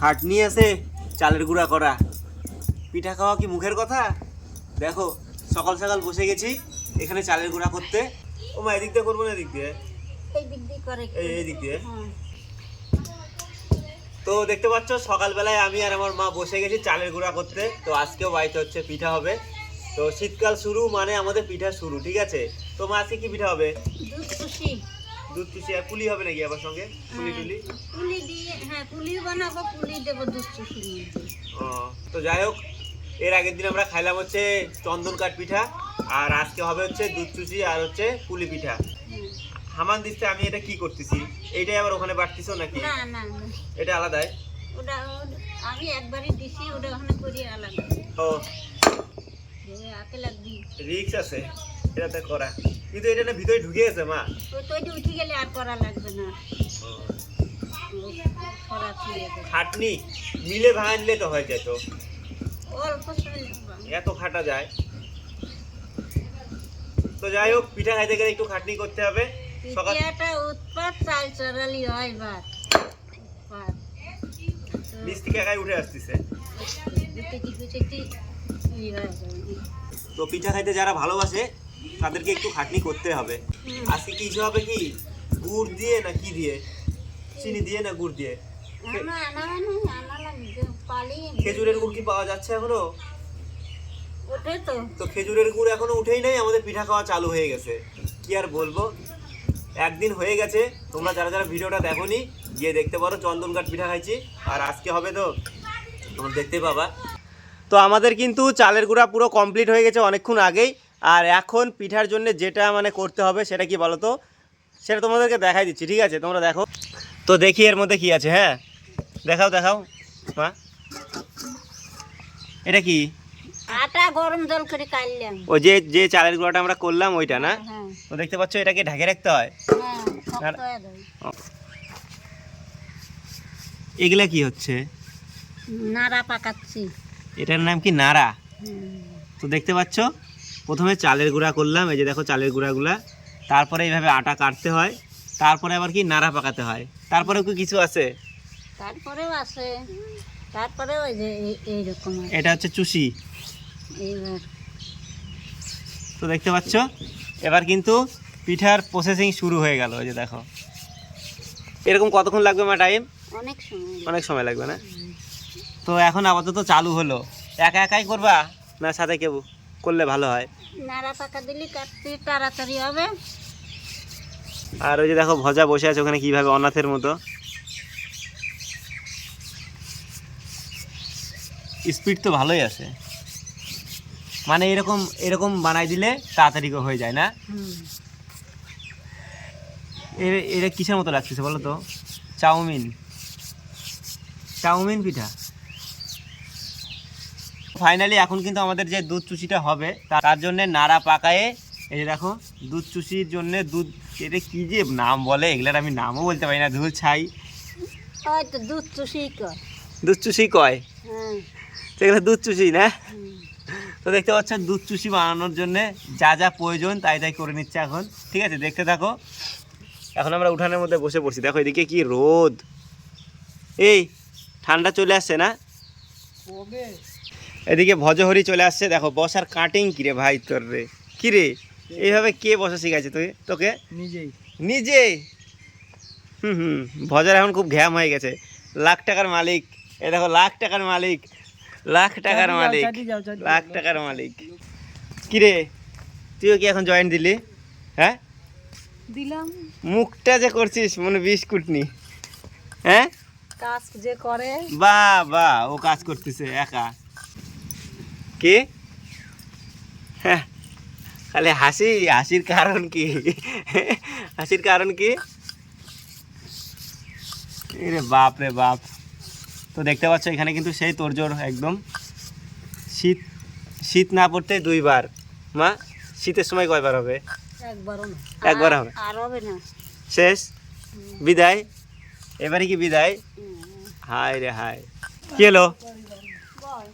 খাটনি আছে চালের গুঁড়া করা। পিঠা খাওয়া কি মুখের কথা? দেখো সকাল সকাল বসে গেছি এখানে চালের গুঁড়া করতে। ও মা এদিক দিয়ে করব না এদিক দিয়ে? এই দিক দিয়ে এই এই দিক দিয়ে? হ্যাঁ। তো দেখতে পাচ্ছ সকালবেলায় আমি আর আমার মা বসে গেছি চালের গুঁড়া করতে। তো আজকেও বাড়িতে হচ্ছে পিঠা হবে। তো শীতকাল শুরু মানে আমাদের পিঠা শুরু ঠিক আছে? তো মা আজকে কি পিঠা হবে? দুধ চুষি আর পুলি হবে নাকি আবার সঙ্গে? পুলি টুলি? পুলি দিয়ে হ্যাঁ পুলি বানাবো পুলি দেবো দুধ মধ্যে ও, তো যাই হোক এর আগের দিন আমরা খাইলাম হচ্ছে চন্দন কাঠ পিঠা আর আজকে হবে হচ্ছে দুধ চুষি আর হচ্ছে পুলি পিঠা। হুম। হামান দিচ্ছে আমি এটা কি করতেছি? এইটাই আবার ওখানে বাড়তিছো নাকি? না না এটা আলাদাই? ওটা আমি একবারই দিছি ওটা ওখানে করি আলাদা। ও। লাগবি রিক্স আছে। এটাতে করা। কিন্তু এটা না ভিতরে ঢুকে গেছে মা। ওইটা উঠে গেলে আর করা লাগবে না। খাটনি মিলে ভাঙলে তো হয়ে যেত। অল্প এত খাটা যায়। তো যাই হোক পিঠা খাইতে গেলে একটু খাটনি করতে হবে। উৎপাত চাল চড়ালি হয় ভাত। নিচ থেকে একাই উঠে আসতেছে। তো পিঠা খাইতে যারা ভালোবাসে তাদেরকে একটু খাটনি করতে হবে। আজকে কি হবে কি? গুড় দিয়ে না কি দিয়ে? চিনি দিয়ে না গুড় দিয়ে? খেজুরের গুড় কি পাওয়া যাচ্ছে এখনও? তো। তো খেজুরের গুড় এখনও উঠেই নাই আমাদের পিঠা খাওয়া চালু হয়ে গেছে। কি আর বলব? একদিন হয়ে গেছে তোমরা যারা যারা ভিডিওটা দেখোনি গিয়ে দেখতে পারো চন্দনঘাট পিঠা খাইছি। আর আজকে হবে তো তোমরা দেখতে পাবা। তো আমাদের কিন্তু চালের গুঁড়া পুরো কমপ্লিট হয়ে গেছে অনেকক্ষণ আগেই। আর এখন পিঠার জন্য যেটা মানে করতে হবে সেটা কি বলো তো সেটা তোমাদেরকে দেখাই দিচ্ছি ঠিক আছে? তোমরা দেখো। তো দেখি এর মধ্যে কি আছে হ্যাঁ? দেখাও দেখাও মা। এটা কি? আটা গরম জল করে কাটলাম। ওই যে যে চালের গুঁড়াটা আমরা করলাম ওইটা না? হ্যাঁ তো দেখতে পাচ্ছ এটাকে ঢাকে রাখতে হয়। হ্যাঁ হয়ে এগুলা কি হচ্ছে? নাড়া পাকাচ্ছি। এটার নাম কি নাড়া? তো দেখতে পাচ্ছ প্রথমে চালের গুঁড়া করলাম এই যে দেখো চালের গুঁড়াগুলা। তারপরে এইভাবে আটা কাটতে হয়। তারপরে আবার কি নাড়া পাকাতে হয়। তারপরেও কি কিছু আছে? তারপরেও আছে। তারপরে ওই যে এইরকম এটা হচ্ছে চুষি। এইবার। তো দেখতে পাচ্ছ এবার কিন্তু পিঠার প্রসেসিং শুরু হয়ে গেল ওই যে দেখো। এরকম কতক্ষণ লাগবে আমার টাইম অনেক সময় অনেক সময় লাগবে না? তো এখন আপাতত চালু হলো। একা একাই করবা না সাথে কেউ? করলে ভালো হয়। নাড়া পাকা দিলে কাটতে তাড়াতাড়ি হবে। আর ওই যে দেখো ভজা বসে আছে ওখানে কীভাবে অনাথের মতো। স্পিড তো ভালোই আছে। মানে এরকম এরকম বানাই দিলে তাড়াতাড়ি হয়ে যায় না। এটা কিসের মতো লাগতেছে বলো তো? চাউমিন। চাউমিন পিঠা? ফাইনালি এখন কিন্তু আমাদের যে দুধ চুষিটা হবে তার জন্য নাড়া পাকায়ে এই দেখো দুধ চুষির জন্য দুধ এটা কি যে নাম বলে? এগুলার আমি নামও বলতে পারি না দুধ ছাই। তো দুধ চুষি কর দুধ চুষি কয়? হ্যাঁ। সেগুলো দুধ চুষি না? তো দেখতে পাচ্ছ দুধ চুষি বানানোর জন্য যা যা প্রয়োজন তাই তাই করে নিচ্ছে এখন। ঠিক আছে দেখতে থাকো। এখন আমরা উঠানের মধ্যে বসে পড়ছি। দেখো এদিকে কি রোদ। এই ঠান্ডা চলে আসছে না? এদিকে ভজহরি চলে আসছে। দেখো বসার কাটিং কিরে ভাই তোর রে? কিরে এইভাবে কে বসা শিখাইছে তুই তোকে? নিজেই। নিজে হুম হুম। ভজার এখন খুব ঘ্যাম হয়ে গেছে। লাখ টাকার মালিক। এ দেখো লাখ টাকার মালিক। লাখ টাকার মালিক। লাখ টাকার মালিক। কিরে তুইও কি এখন জয়েন দিলি? হ্যাঁ? দিলাম। মুখটা যে করছিস মনে বিস্কুট নি। হ্যাঁ? কাজ যে করে। বা বা ও কাজ করতেছে একা। কে? হ্যাঁ খালি হাসি হাসির কারণ কি? হাসির কারণ কি? রে বাপ রে বাপ। তো দেখতে পাচ্ছ এখানে কিন্তু সেই তোরজোর একদম। শীত শীত না পড়তে দুইবার। মা শীতের সময় কয়বার হবে? একবার হবে। শেষ? বিদায়? এবারে কি বিদায়? হায় রে হায়। কি হলো?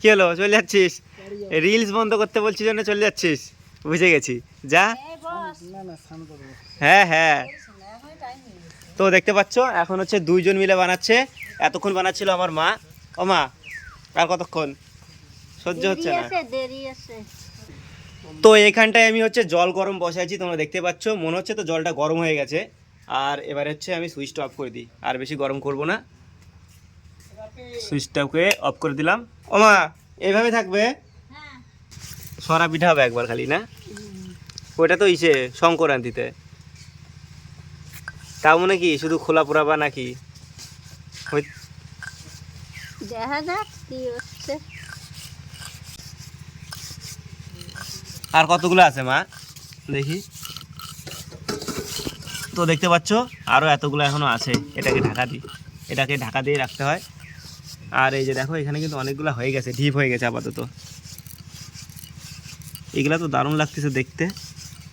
কি হলো? চলে যাচ্ছিস? রিলস বন্ধ করতে বলছি জন্য চলে যাচ্ছিস? বুঝে গেছি। যা। হ্যাঁ হ্যাঁ। তো দেখতে পাচ্ছ এখন হচ্ছে দুইজন মিলে বানাচ্ছে। এতক্ষণ বানাচ্ছিল আমার মা। ও মা আর কতক্ষণ? সহ্য হচ্ছে না। দেরি তো এখানটায় আমি হচ্ছে জল গরম বসাইছি তোমরা দেখতে পাচ্ছ। মনে হচ্ছে তো জলটা গরম হয়ে গেছে। আর এবার হচ্ছে আমি সুইচটা অফ করে দিই। আর বেশি গরম করব না। সুইচটাকে অফ করে দিলাম। ও মা এইভাবে থাকবে? সরা পিঠা হবে একবার খালি না? ওইটা তো ইসে সংক্রান্তিতে। তাও মনে কি শুধু খোলা পোড়াবা নাকি? দেখা যাক কি হচ্ছে। আর কতগুলো আছে মা? দেখি। তো দেখতে পাচ্ছ আরও এতগুলো এখনও আছে। এটাকে ঢাকা দিই এটাকে ঢাকা দিয়ে রাখতে হয়। আর এই যে দেখো এখানে কিন্তু অনেকগুলো হয়ে গেছে ঢিপ হয়ে গেছে আপাতত। এগুলা তো দারুণ লাগতেছে দেখতে।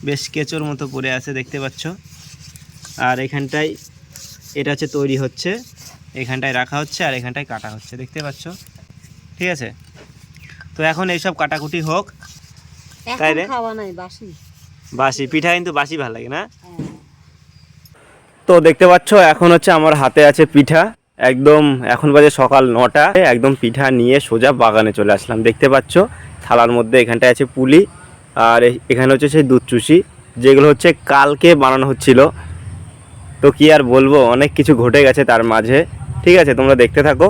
বেশ কেচোর মতো পড়ে আছে দেখতে পাচ্ছ। আর এখানটায় এটা হচ্ছে তৈরি হচ্ছে এখানটায় রাখা হচ্ছে আর এখানটায় কাটা হচ্ছে দেখতে পাচ্ছ? ঠিক আছে? তো এখন এইসব কাটাকুটি হোক তাই রে? খাওয়া নাই বাসি। বাসি পিঠা কিন্তু বাসি ভালো লাগে না? হ্যাঁ। তো দেখতে পাচ্ছ এখন হচ্ছে আমার হাতে আছে পিঠা। একদম এখন বাজে সকাল নটা একদম পিঠা নিয়ে সোজা বাগানে চলে আসলাম দেখতে পাচ্ছ? থালার মধ্যে এখানটায় আছে পুলি, আর এখানে হচ্ছে সেই দুধ চুষি যেগুলো হচ্ছে কালকে বানানো হচ্ছিল। তো কি আর বলব, অনেক কিছু ঘটে গেছে তার মাঝে। ঠিক আছে, তোমরা দেখতে থাকো।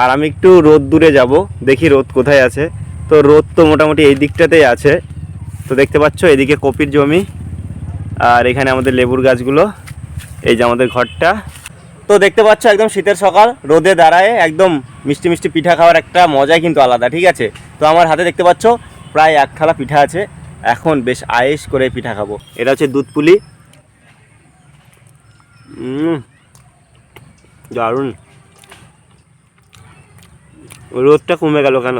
আর আমি একটু রোদ দূরে যাব, দেখি রোদ কোথায় আছে। তো রোদ তো মোটামুটি এই দিকটাতেই আছে। তো দেখতে পাচ্ছ, এদিকে কপির জমি, আর এখানে আমাদের লেবুর গাছগুলো, এই যে আমাদের ঘরটা। তো দেখতে পাচ্ছ একদম শীতের সকাল রোদে দাঁড়ায় একদম মিষ্টি মিষ্টি পিঠা খাওয়ার একটা মজাই কিন্তু আলাদা ঠিক আছে? তো আমার হাতে দেখতে পাচ্ছ প্রায় এক থালা পিঠা আছে। এখন বেশ আয়েস করে পিঠা খাব। এটা হচ্ছে দুধ পুলি। দারুণ। রোদটা কমে গেল কেন?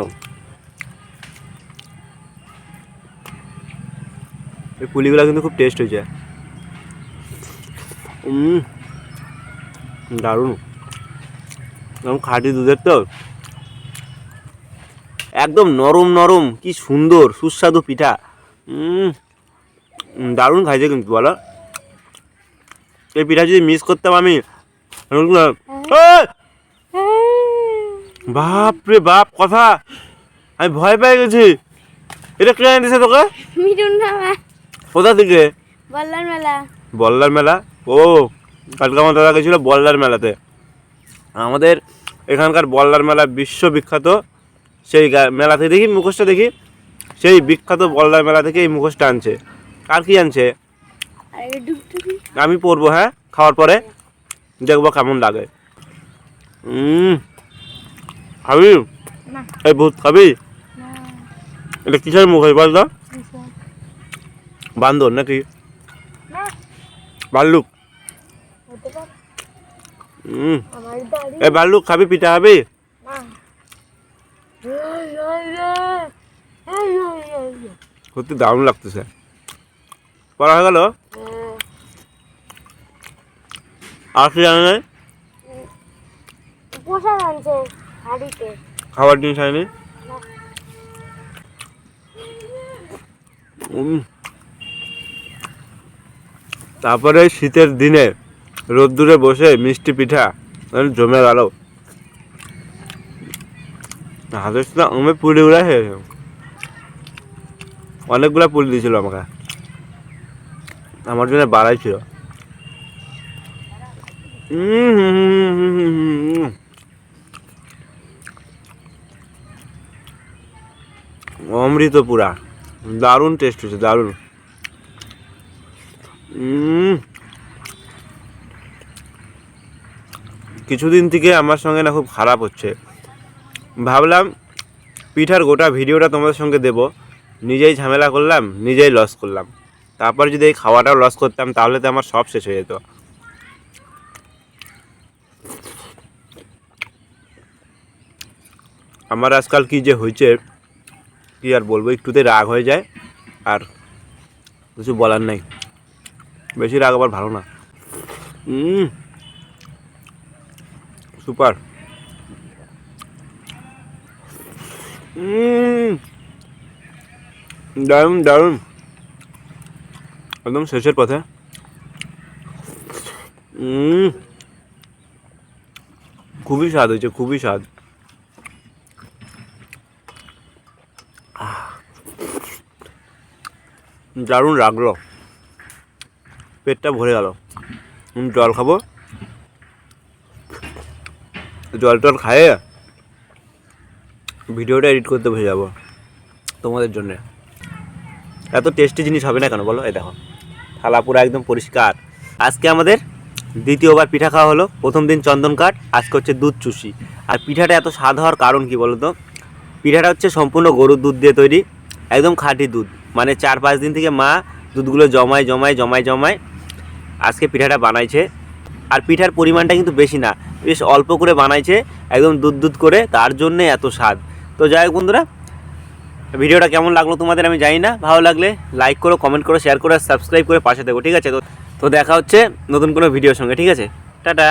এই পুলিগুলো কিন্তু খুব টেস্ট হয়েছে। উম, দারুণ। একদম খাঁটি দুধের তো একদম নরম নরম কি সুন্দর সুস্বাদু পিঠা। দারুণ খাইছে কিন্তু বলো। এই পিঠা যদি মিস করতাম আমি! বাপ রে বাপ কথা। আমি ভয় পেয়ে গেছি। এটা কে এনে দিছে তোকে কোথা থেকে? বল্লার মেলা। বল্লার মেলা? ও কালকে আমার দাদা গেছিল বল্লার মেলাতে। আমাদের এখানকার বল্লার মেলা বিশ্ববিখ্যাত। সেই গা- মেলা থেকে দেখি মুখোশটা দেখি সেই বিখ্যাত বল্লার মেলা থেকে এই মুখোশটা আনছে। আর কি আনছে? আমি পরবো হ্যাঁ? খাওয়ার পরে দেখব কেমন লাগে। খাবি? এই ভূত খাবি? এটা কিসের মুখোশ বল তো বান্দর নাকি? ভাল্লুক দাড়ি এ ভাল্লুক খাবি পিঠা খাবি। সত্যি দারুণ লাগতেছে। পড়া হয়ে গেল? আর কি জানে নাই? খাবার জিনিস হয়নি উম। তারপরে শীতের দিনে রোদ্দুরে বসে মিষ্টি পিঠা জমে গেল হাতের আমি পুরি উড়াই হয়ে গেছে। অনেকগুলা পুরি দিয়েছিল আমাকে আমার জন্য বাড়াই ছিল হুম হুম হুম হুম হুম হুম। অমৃত পুরা দারুণ টেস্ট হচ্ছে দারুণ উম। কিছুদিন থেকে আমার সঙ্গে না খুব খারাপ হচ্ছে। ভাবলাম পিঠার গোটা ভিডিওটা তোমাদের সঙ্গে দেব। নিজেই ঝামেলা করলাম, নিজেই লস করলাম। তারপর যদি এই খাওয়াটাও লস করতাম, তাহলে তো আমার সব শেষ হয়ে যেত। আমার আজকাল কি যে হয়েছে, কি আর বলব, একটুতে রাগ হয়ে যায়, আর কিছু বলার নাই। বেশি রাগ আবার ভালো না। হুম সুপার। দারুণ দারুণ। একদম শেষের পথে। খুবই স্বাদ হয়েছে, খুবই স্বাদ। দারুণ লাগল। পেটটা ভরে গেল। জল খাব। জল টল খাইয়ে ভিডিওটা এডিট করতে বসে যাব তোমাদের জন্য। এত টেস্টি জিনিস হবে না কেন বলো? এই দেখো, থালা পুরো একদম পরিষ্কার। আজকে আমাদের দ্বিতীয়বার পিঠা খাওয়া হলো, প্রথম দিন চন্দন কাঠ, আজকে হচ্ছে দুধ চুষি। আর পিঠাটা এত স্বাদ হওয়ার কারণ কি বলো তো? পিঠাটা হচ্ছে সম্পূর্ণ গরুর দুধ দিয়ে তৈরি, একদম খাঁটি দুধ। মানে চার পাঁচ দিন থেকে মা দুধগুলো জমায় জমায় জমায় জমায় আজকে পিঠাটা বানাইছে। আর পিঠার পরিমাণটা কিন্তু বেশি না। বেশ অল্প করে বানাইছে, একদম দুধ দুধ করে, তার জন্যে এত স্বাদ। তো যাই হোক বন্ধুরা, ভিডিওটা কেমন লাগল তোমাদের আমি জানি না। ভালো লাগলে লাইক করো কমেন্ট করো শেয়ার করো সাবস্ক্রাইব করে পাশে দেবো ঠিক আছে? তো তো দেখা হচ্ছে নতুন কোনো ভিডিওর সঙ্গে, ঠিক আছে? টাটা!